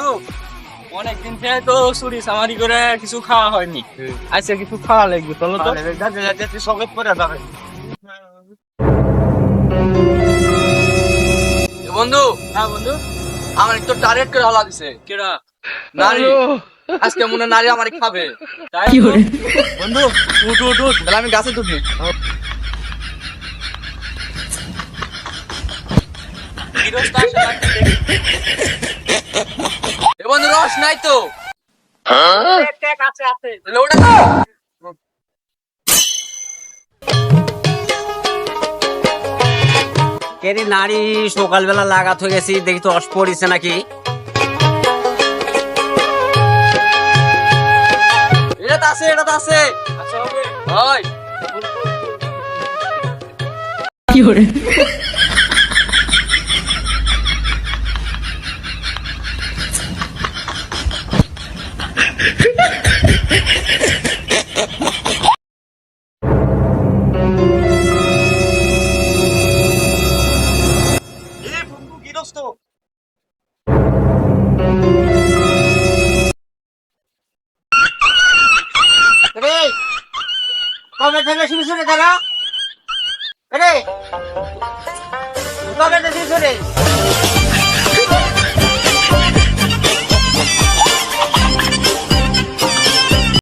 বন্ধু অনেকদিন থেকে তো চুরি চামারি করে কিছু খাওয়া হয়নি। আজকে কিছু খাওয়া লাগবে চলো তো। সকেট করে যাবে বন্ধু হ্যাঁ বন্ধু। আমার একটু টার্গেট করে হলা দিছে কেডা? নারী। আজকে মনে নারী আমার খাবে। তাই? বন্ধু উঠ উঠ উঠ। তাহলে আমি গাছে। এ বন্ধু রস নাই তো। আছে আছে ওটা খা। কেরি নারী সকালবেলা লাগাত হয়ে গেছি দেখি তো অস পড়িছে নাকি? এটা তো আছে এটা তো আছে। আচ্ছা হয়। গৃহস্থ রে কবে থেকে শুরু শুনে তারা রে কবে থেকে শুরু শুনে